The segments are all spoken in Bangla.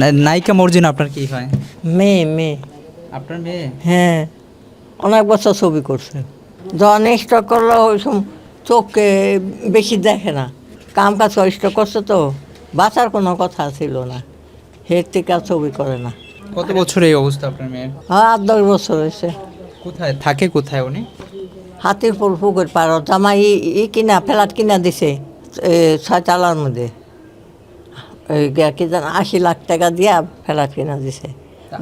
নায়িকা মর্জিনা আপনার কি হয়? মেয়ে মেয়ে। আপনার মেয়ে? হ্যাঁ। অনেক বছর ছবি করছে। যখন স্টক করল ওই সময় চোখকে বেশি দেখে না। কাম কাজ স্টক করছে তো। বাঁচার কোনো কথা ছিল না। হের থেকে আর ছবি করে না। কত বছর এই অবস্থা আপনার মেয়ের? হ্যাঁ আট দশ বছর হয়েছে। কোথায়? থাকে কোথায় উনি? হাতির ফুল পুকুর পারত আমার ই কিনা ফ্ল্যাট কিনা দিছে এ, ছয় তালার মধ্যে। ওই কি জান আশি লাখ টাকা দিয়া ফ্ল্যাট কিনা দিছে।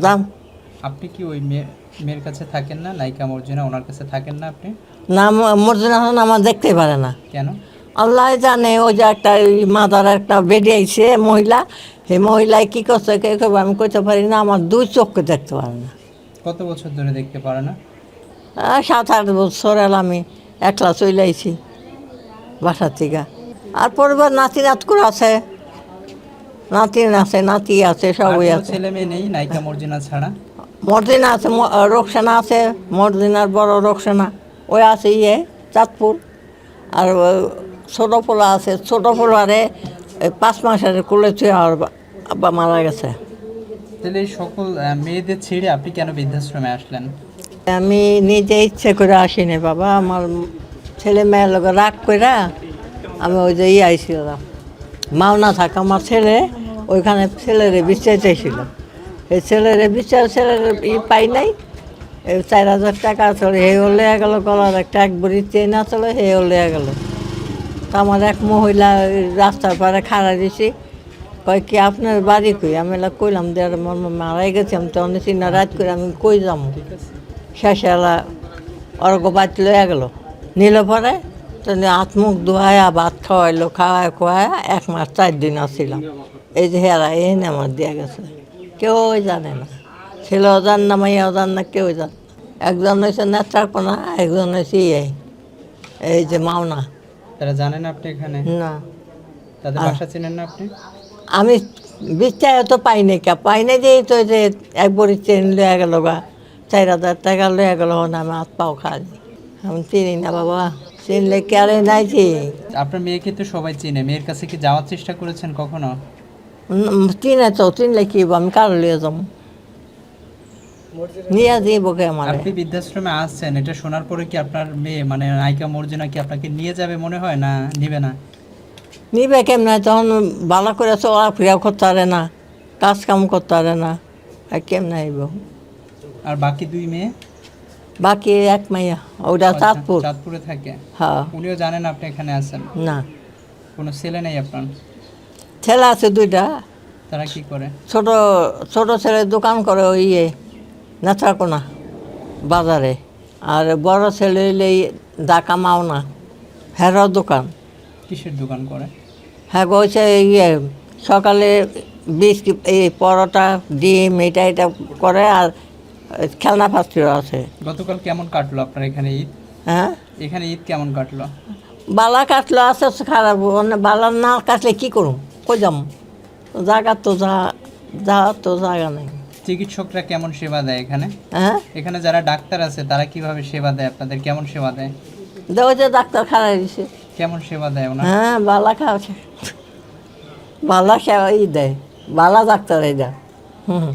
দাম? আপনি কি ওই মেয়ে মেয়ের কাছে থাকেন না? নায়িকা মর্জিনা ওনার কাছে থাকেন না আপনি? নাম মর্জিনা হাসান আমার দেখতে পারে না। কেন? আল্লাহ জানে ওই যে একটা ওই মাদার একটা বেডে আইছে মহিলা। সেই মহিলায় কী করছে কে করবে আমি কইতে পারি না আমার দুই চোখকে দেখতে পারে না। কত বছর ধরে দেখতে পারে না? সাত আট বছর এল আমি একলা চলে আইছি বাসার থেকে। আর পরিবার নাতি নাত করে আছে। নাতি আছে নাতি আছে সবই আছে। ছেলে মেয়ে নেই? নায়িকা মর্জিনা ছাড়া? মর্দিনা আছে রোকসানা আছে মর্দিনার বড় রোকসানা। ওই আছে ইয়ে চাঁদপুর। আর ছোট পোলা আছে। ছোট পোলারে পাঁচ মাসের কোলে ছুঁয়ে আর আব্বা মারা গেছে। তাহলে সকল মেয়েদের ছেড়ে আপনি কেন বৃদ্ধাশ্রমে আসলেন? আমি নিজে ইচ্ছে করে আসিনি বাবা। আমার ছেলে মেয়ের লোক রাগ করে আমি ওই যে ইয়ে আইছিলাম। মাওনা থাকা আমার ছেলে ওইখানে ছেলেরে বিচার চাইছিল। এই ছেলেরে বিচার ছেলের ই পাই নাই। চার হাজার টাকা চলে, হে হলে গেল, গলার একটা এক বড়ি চেন চলে হে হলে গেল। তা আমার এক মহিলা রাস্তার পারে খাড়া দিছি, কয় কি আপনার বাড়ি কই? আমি কইলাম যে আমার মারাই গেছে, আমি তো অনেক চিন্তা রাত করে আমি কই যাম? শেষে এলা অর্ঘ বাদ গেল। নিল পরে, তো হাত মুখ ধোয়ায়া, ভাত খাওয়াইলো, খাওয়ায়, খোয়ায়, এক মাস চার দিন আসছিলাম এই যে হেরা এই না আমার দিয়া গেছে। কেউ জানে না। ছেলেও জান না মাইয়াও জান না কেউ জান একজন হয়েছে নেত্রাকোনা একজন হয়েছে ইয়ে। এই যে মাওনা। তারা জানেন আপনি এখানে? না। তাদের বাসা চেনেন না আপনি? আমি বিচার তো পাই নাই কে পাই নাই যে তো যে এক বড়ি চেন লয়ে গেল গা চার হাজার টাকা লয়ে গেল না আমি হাত পাও খাই। আমি চিনি না বাবা চিনলে কে আরে নাই যে আপনার মেয়েকে তো সবাই চিনে মেয়ের কাছে কি যাওয়ার চেষ্টা করেছেন কখনো? উম, চিনে তো চিনলে কি হইবো? আমি কারও লিয়ে যাব। নিয়ে দিব কে আমার। আপনি বৃদ্ধাশ্রমে আসছেন এটা শোনার পরে কি আপনার মেয়ে মানে নায়িকা মর্জিনা কি আপনাকে নিয়ে যাবে মনে হয় না নিবে না? নিবে কেমন? তখন ভালো করে চলা ফিরাও করতে পারে না কাজ কাম করতে পারে না আর কেমন আইব? আর বাকি দুই মেয়ে? বাকি এক মাইয়া ওটা চাঁদপুর। চাঁদপুরে থাকে। হ্যাঁ। উনিও জানেন আপনি এখানে আছেন? না। কোনো ছেলে নেই আপনার? ছেলে আছে দুইটা। তারা কি করে? ছোট ছোট ছেলে দোকান করে ওই ইয়ে নেত্রাকোনা বাজারে। আর বড় ছেলে হইলে ঢাকা মাওনা হেরো দোকান। কিসের দোকান করে? হ্যাঁ হচ্ছে ইয়ে সকালে বিস্কিট এই পরোটা ডিম এটা এটা করে আর খেলনা ফাস্টিও আছে। গতকাল কেমন কাটলো আপনার এখানে ঈদ? হ্যাঁ? এখানে ঈদ কেমন কাটলো? বালা কাটলো আছে খারাপ। অন্য বালা না কাটলে কী করুম? কই যাম? জায়গা তো যা যা তো জায়গা নেই। চিকিৎসকরা কেমন সেবা দেয় এখানে? হ্যাঁ? এখানে যারা ডাক্তার আছে তারা কীভাবে সেবা দেয়? আপনাদের কেমন সেবা দেয়? দেওয়া যে ডাক্তার খারাপ দিছে। কেমন সেবা দেয় ওনা হ্যাঁ বালা খাওয়া বালা সেবা দেয়। বালা ডাক্তার এই দেয় হুম।